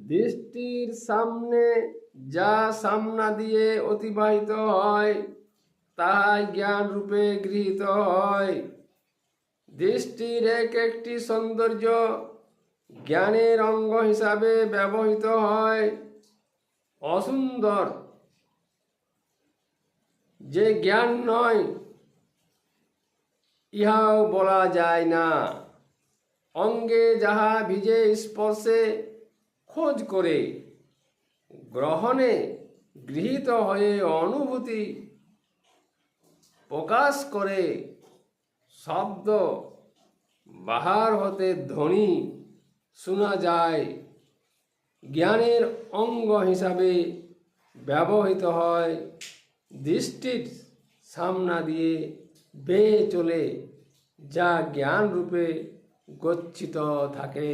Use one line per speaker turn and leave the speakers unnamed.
দৃষ্টির সামনে যা সামনা দিয়ে অতিবাহিত হয়, তাহাই জ্ঞান রূপে গৃহীত হয়। দৃষ্টির এক একটি সৌন্দর্য জ্ঞানের অঙ্গ হিসাবে ব্যবহৃত হয়। অসুন্দর, যে জ্ঞান নয়, ইহাও বলা যায় না। অঙ্গে যাহা ভিজে স্পর্শে খোঁজ করে গ্রহণে গৃহীত হয়ে অনুভূতি প্রকাশ করে শব্দ বাহার হতে ধ্বনি শোনা যায়। জ্ঞানের অঙ্গ হিসাবে ব্যবহৃত হয়। দৃষ্টির সামনা দিয়ে বেয়ে চলে যা জ্ঞান রূপে গচ্ছিত থাকে।